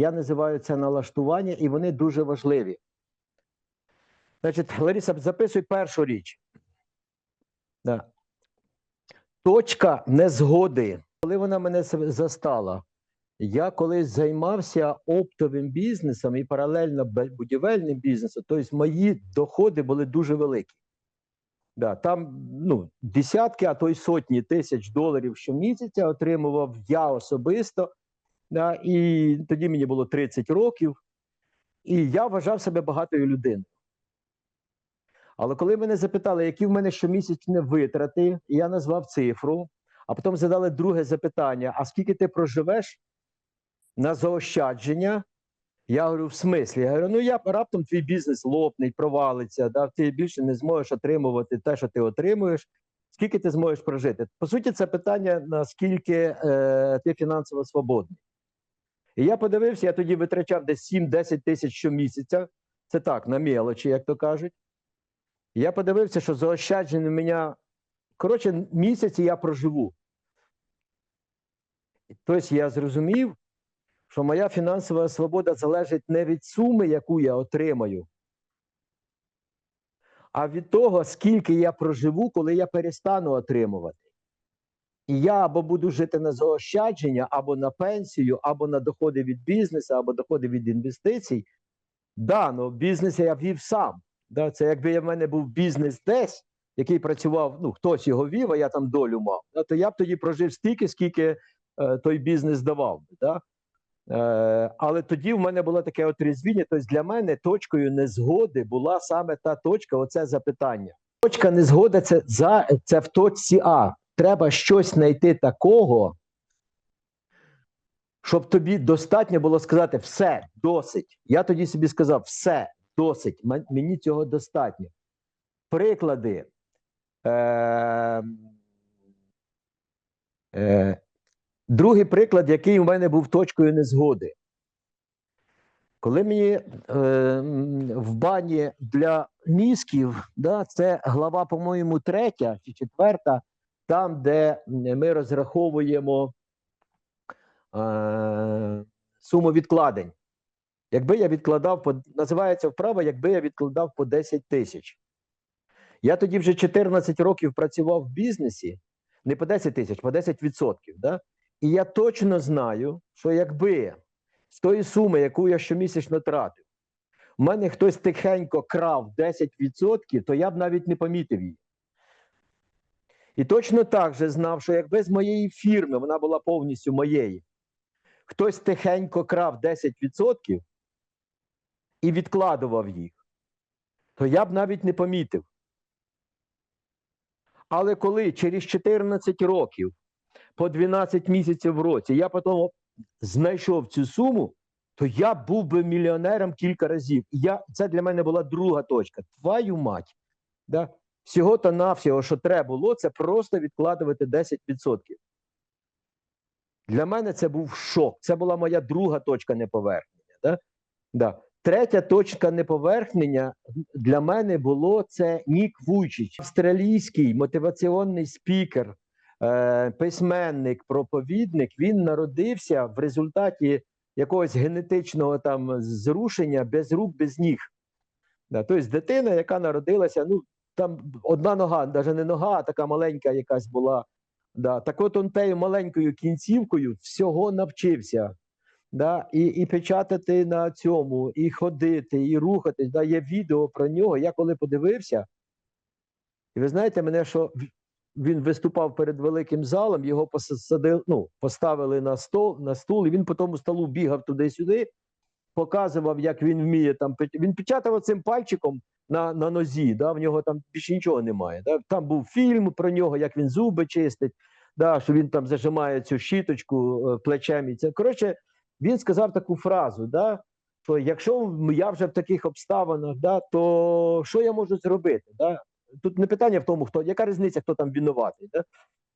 Я називаю це налаштування, і вони дуже важливі. Значить, Лариса, записуй першу річ. Да. Точка незгоди. Коли вона мене застала, я колись займався оптовим бізнесом і паралельно будівельним бізнесом, тобто мої доходи були дуже великі. Да, там ну, десятки, а то й сотні тисяч доларів щомісяця отримував я особисто. І тоді мені було 30 років, і я вважав себе багатою людиною. Але коли мене запитали, які в мене щомісячні витрати, я назвав цифру, а потім задали друге запитання: а скільки ти проживеш на заощадження? Я говорю, в смислі? Я говорю, ну я раптом твій бізнес лопне, провалиться, да, ти більше не зможеш отримувати те, що ти отримуєш. Скільки ти зможеш прожити? По суті, це питання, наскільки е, ти фінансово свободний. І я подивився, я тоді витрачав десь 7-10 тисяч щомісяця. Це так, на мелочі, як то кажуть. Я подивився, що заощадження у мене, коротше, місяць і я проживу. Тобто я зрозумів, що моя фінансова свобода залежить не від суми, яку я отримаю, а від того, скільки я проживу, коли я перестану отримувати. І я або буду жити на заощадження, або на пенсію, або на доходи від бізнесу, або доходи від інвестицій. Да, ну бізнес я вів сам. Да, це якби в мене був бізнес десь, який працював, ну хтось його вів, а я там долю мав, да, то я б тоді прожив стільки, скільки е, той бізнес давав. Да? Е, але тоді в мене було таке отрізвіння. Тобто для мене точкою незгоди була саме та точка, оце запитання. Точка незгоди це, за, це в точці А. Треба щось знайти такого, щоб тобі достатньо було сказати все, досить. Я тоді собі сказав, все, досить, мені цього достатньо. Приклади. Е, е, другий приклад, який у мене був точкою незгоди. Коли мені е, в бані для мізків, да, це глава, по-моєму, третя чи четверта, там, де ми розраховуємо е, суму відкладень. Якби я відкладав називається вправа, якби я відкладав по 10 тисяч. Я тоді вже 14 років працював в бізнесі, не по 10 тисяч, по 10 відсотків. Да? І я точно знаю, що якби з тої суми, яку я щомісячно тратив, в мене хтось тихенько крав 10%, то я б навіть не помітив її. І точно так же знав, що якби з моєї фірми вона була повністю моєю, хтось тихенько крав 10% і відкладував їх, то я б навіть не помітив. Але коли через 14 років, по 12 місяців в році, я потім знайшов цю суму, то я був би мільйонером кілька разів. І Я, це для мене була друга точка. Твою мать. Да? Всього-то навсього, що треба було, це просто відкладувати 10%. Для мене це був шок. Це була моя друга точка неповернення. Да? Да. Третя точка неповерхнення для мене було це Нік Вуйчич, австралійський мотиваційний спікер, е, письменник, проповідник. Він народився в результаті якогось генетичного там зрушення без рук, без ніг. Да, тобто дитина, яка народилася, ну там одна нога, навіть не нога, а така маленька якась була. Да. Так от он тею маленькою кінцівкою всього навчився. Да, і, і печатати на цьому, і ходити, і рухатись. Да, є відео про нього. Я коли подивився, і ви знаєте, мене, що він виступав перед великим залом, його посадили, ну, поставили на стол, на стул, і він по тому столу бігав туди-сюди, показував, як він вміє там. Він печатав цим пальчиком на, на нозі, да, в нього там більше нічого немає. Да. Там був фільм про нього, як він зуби чистить, да, що він там зажимає цю щіточку е, плечем. І це коротше. Він сказав таку фразу, да, що якщо я вже в таких обставинах, да, то що я можу зробити? Да? Тут не питання в тому, хто яка різниця, хто там винуватий. Да?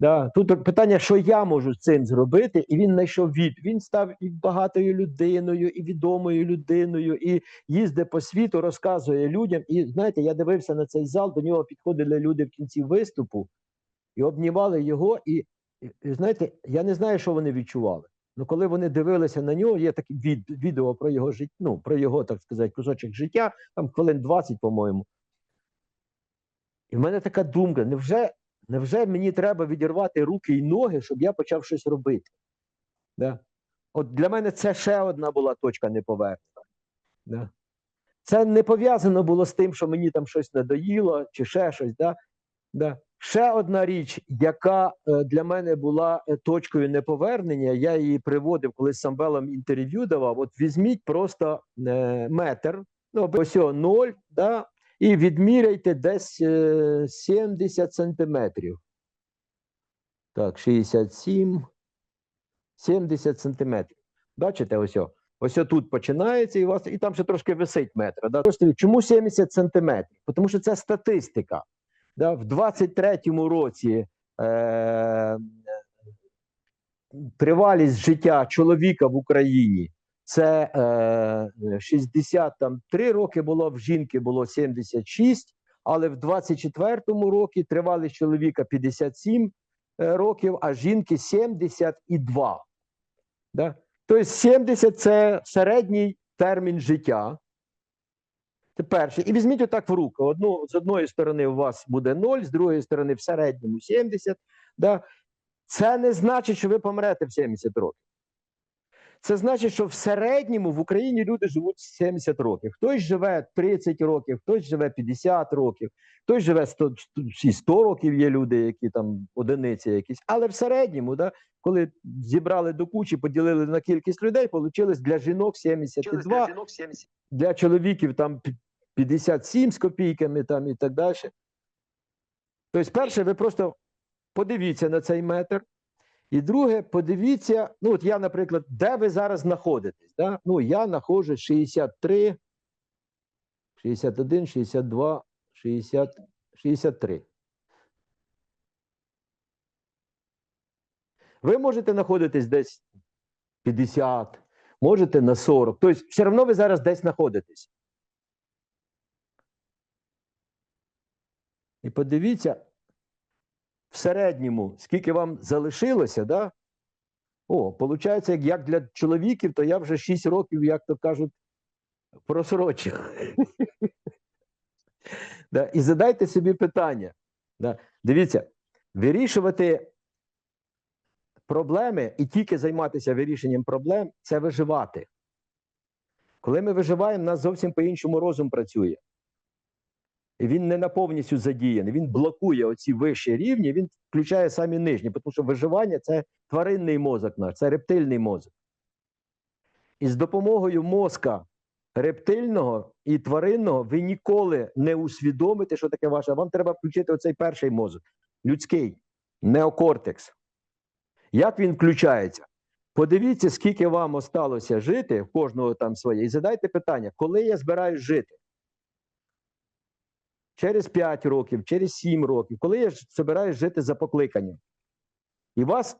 Да? Тут питання, що я можу з цим зробити, і він знайшов від. Він став і багатою людиною, і відомою людиною, і їздить по світу, розказує людям. І знаєте, я дивився на цей зал, до нього підходили люди в кінці виступу і обнімали його. І, і, знаєте, я не знаю, що вони відчували. Ну, коли вони дивилися на нього, є таке від, відео про його життя, ну, про його, так сказати, кусочок життя, там хвилин 20, по-моєму. І в мене така думка: невже, невже мені треба відірвати руки і ноги, щоб я почав щось робити? Да? От для мене це ще одна була точка неповернення. Да? Це не пов'язано було з тим, що мені там щось надоїло, чи ще щось. Да? Да. Ще одна річ, яка е, для мене була е, точкою неповернення, я її приводив, коли з Самвелом інтерв'ю давав. От візьміть просто е, метр, ну ось о, 0, да, і відміряйте десь е, 70 сантиметрів. Так, 67, 70 сантиметрів. Бачите, ось. Ось тут починається, і у вас і там ще трошки висить метр. Да? Чому 70 сантиметрів? Тому що це статистика. Да? В 23-му році е- тривалість життя чоловіка в Україні це е- 63 роки було, в жінки було 76, але в 24-му році тривалість чоловіка 57 е, років, а жінки 72. Да? Тобто 70 це середній термін життя. Це перше. І візьміть отак в руку. Одну, з одної сторони у вас буде 0, з другої сторони в середньому 70. Да? Це не значить, що ви помрете в 70 років. Це значить, що в середньому в Україні люди живуть 70 років. Хтось живе 30 років, хтось живе 50 років, хтось живе 100, 100 років є люди, які там одиниці якісь. Але в середньому, да, коли зібрали до кучі, поділили на кількість людей, вийшло для жінок 72, жінок 70. для чоловіків там пі- 57 з копійками там і так далі. Тобто, перше, ви просто подивіться на цей метр. І друге, подивіться, ну от я, наприклад, де ви зараз знаходитесь? Да? Ну, я знаходжусь 63, 61, 62, 60, 63. Ви можете знаходитись десь 50, можете на 40. Тобто, все одно ви зараз десь знаходитесь. І подивіться, в середньому, скільки вам залишилося, да? О, виходить, як, для чоловіків, то я вже 6 років, як то кажуть, просрочив. да? І задайте собі питання. Да? Дивіться, вирішувати проблеми і тільки займатися вирішенням проблем це виживати. Коли ми виживаємо, у нас зовсім по-іншому розум працює. Він не на повністю задіяний, він блокує оці вищі рівні, він включає самі нижні, тому що виживання це тваринний мозок наш, це рептильний мозок. І з допомогою мозка рептильного і тваринного ви ніколи не усвідомите, що таке ваше. Вам треба включити оцей перший мозок, людський, неокортекс. Як він включається? Подивіться, скільки вам осталося жити, в кожного там своє, і задайте питання, коли я збираюсь жити? Через 5 років, через 7 років, коли я ж збираюсь жити за покликанням. І вас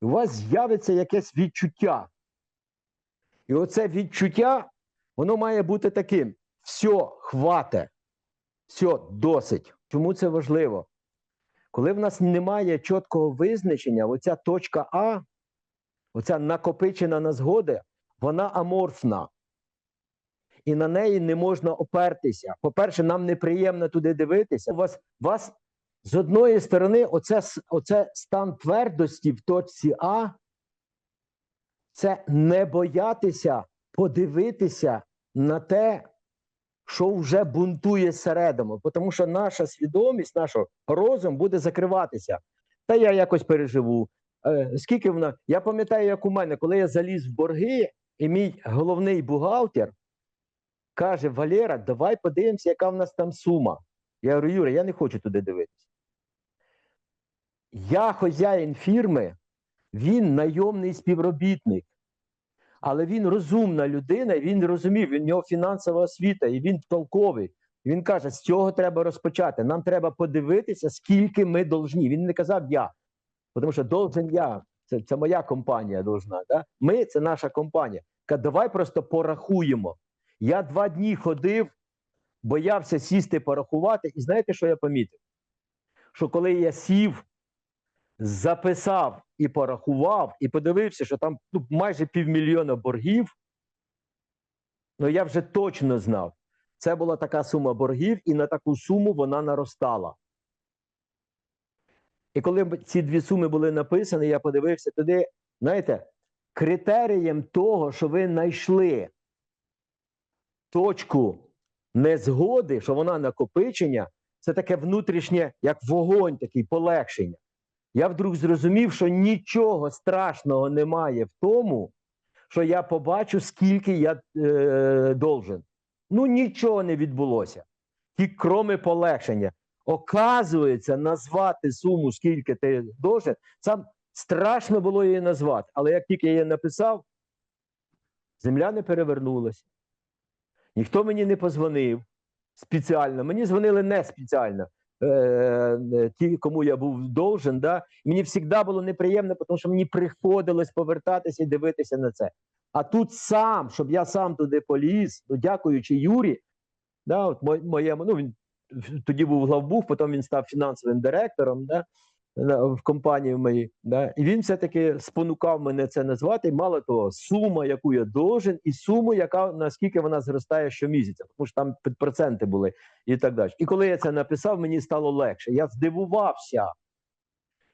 у вас з'явиться якесь відчуття. І оце відчуття, воно має бути таким: все, хвате, все, досить. Чому це важливо? Коли в нас немає чіткого визначення, оця точка А, оця накопичена на згоди, вона аморфна. І на неї не можна опертися. По-перше, нам неприємно туди дивитися. У вас, вас з одної сторони, оце, оце стан твердості в точці А, це не боятися подивитися на те, що вже бунтує зсередину. Тому що наша свідомість, наш розум буде закриватися. Та я якось переживу. Е, скільки вона. Я пам'ятаю, як у мене, коли я заліз в борги, і мій головний бухгалтер каже: Валера, давай подивимося, яка в нас там сума. Я говорю, Юра, я не хочу туди дивитися. Я хазяїн фірми, він найомний співробітник. Але він розумна людина, він розумів, він в нього фінансова освіта, і він толковий. Він каже: з цього треба розпочати. Нам треба подивитися, скільки ми должні. Він не казав я, тому що должен я. Це, це моя компанія должна. Да? Ми це наша компанія. Каже, давай просто порахуємо. Я два дні ходив, боявся сісти порахувати, і знаєте, що я помітив? Що коли я сів, записав і порахував, і подивився, що там ну, майже півмільйона боргів. Ну, я вже точно знав. Це була така сума боргів, і на таку суму вона наростала. І коли ці дві суми були написані, я подивився туди, знаєте, критерієм того, що ви знайшли точку незгоди, що вона накопичення, це таке внутрішнє, як вогонь, такий полегшення. Я вдруг зрозумів, що нічого страшного немає в тому, що я побачу, скільки я е, должен. Ну, нічого не відбулося. Тільки кроме полегшення. Оказується, назвати суму, скільки ти должен, сам страшно було її назвати. Але як тільки я її написав, земля не перевернулася. Ніхто мені не позвонив спеціально. Мені дзвонили не спеціально. Е, е, ті, кому я був должен, да? мені завжди було неприємно, тому що мені приходилось повертатися і дивитися на це. А тут сам, щоб я сам туди поліз, ну, дякуючи Юрі, да, от моєму, ну він тоді був главбух, потім він став фінансовим директором да, в компанії моїй. Да, і він все-таки спонукав мене це назвати. Мало того, сума, яку я должен, і суму, яка наскільки вона зростає щомісяця, тому що там під проценти були і так далі. І коли я це написав, мені стало легше. Я здивувався.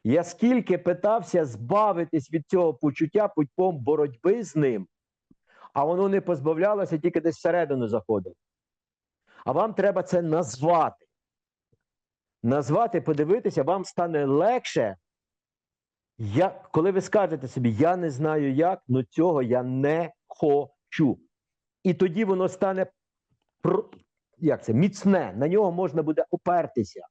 Я скільки питався збавитись від цього почуття путем боротьби з ним, а воно не позбавлялося, тільки десь всередину заходило. А вам треба це назвати. Назвати, подивитися, вам стане легше. як, коли ви скажете собі, я не знаю як, але цього я не хочу. І тоді воно стане як це, міцне, на нього можна буде опертися.